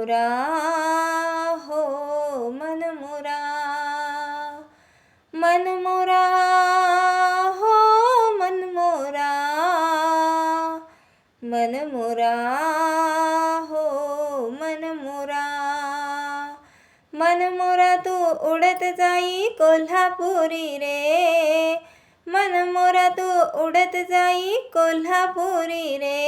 मनमुरा हो मनमुरा मनमुरा हो मनमोरा मनमुरा हो मनमुरा मनमोरा तू उडत जाई कोल्हापुरी रे मनमोरा तू उडत जाई कोल्हापुरी रे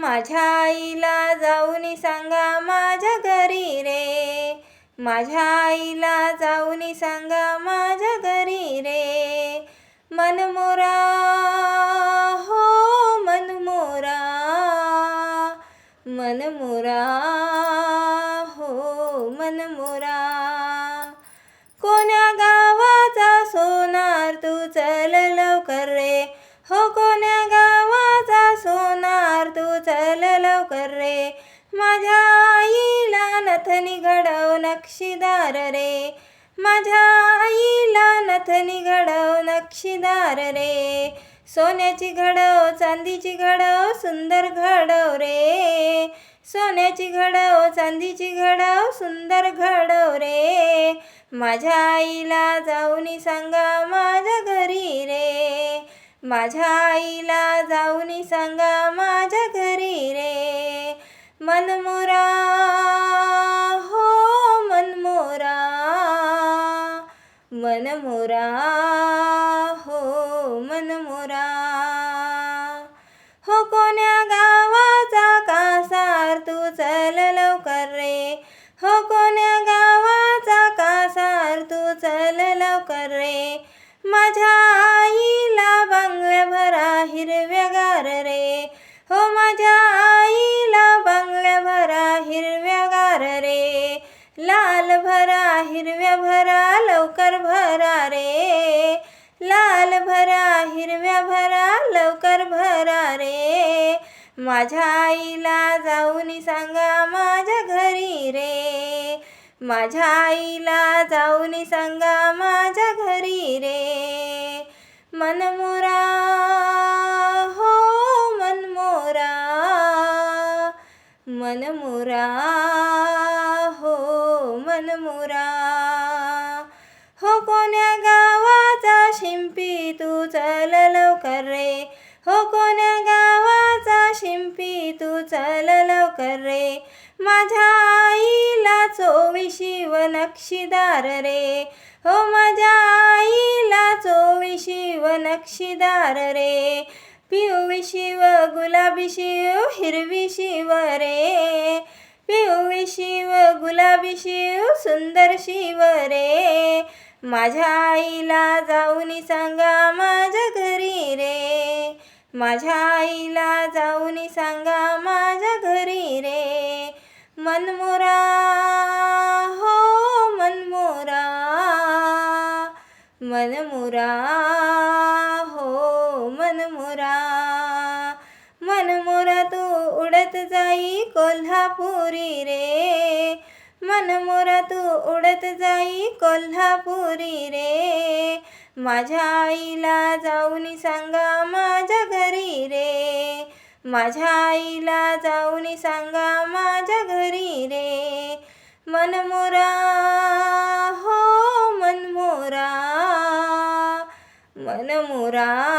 माझ्या आईला जाऊन सांगा माझ्या घरी रे. माझ्या आईला जाऊन सांगा माझ्या घरी रे. मनमोरा हो मनमोरा. मनमोरा हो मनमोरा. कोण्या गावाचा सोनार तू चल लवकर रे. हो को नथनी घडव नक्षीदार रे. माझ्या आईला नथनी घडव नक्षीदार रे. सोन्याची घडव चांदीची घडव सुंदर घडव रे. सोन्याची घडव चांदीची घडव सुंदर घडव रे. माझ्या आईला जाऊन सांगा माझ्या घरी रे. माझ्या आईला जाऊन सांगा माझ्या घरी रे. मनमुरा मनमोरा हो मनमोरा हो कोण्या गावाचा कासार तू चल लवकर रे. हो कोण्या गावाचा कासार तू चल लवकर रे. माझ्या आईला बांगड्या भरा हिरव्यागार रे. हो माझ्या भरा हिरव्या भरा लवकर भरा रे. लाल भरा हिरव्या भरा लवकर भरा रे. माझ्या आईला जाऊन सांगा माझ्या घरी रे. माझ्या आईला जाऊन सांगा माझ्या घरी रे. मनमोरा हो मनमोरा मनमोरा हो कोण्या गावाचा शिंपी तू चल लवकर रे. हो कोण्या गावाचा शिंपी तू चल लवकर रे. माझ्या आईला चोवीशी व नक्षीदार रे. हो माझ्या आईला चोवीशी व नक्षीदार रे. पिवळी शिव गुलाबी शिव हिरवी शिव रे. पिवळी शिव गुलाबी शिव सुंदर शिव रे. माझ्या आईला जाऊन सांगा माझ्या घरी रे. माझ्या आईला जाऊन सांगा माझ्या घरी रे. मनमोरा हो मनमोरा. मनमोरा हो मनमोरा. मनमोरा तू उडत जाई कोल्हापुरी रे. मन मोरा तू उडत जाई कोल्हापुरी रे माझ्या आईला जाऊन सांगा माझ्या घरी रे माझ्या आईला जाऊन सांगा माझ्या घरी रे मन मोरा हो मन मोरा. मन मोरा.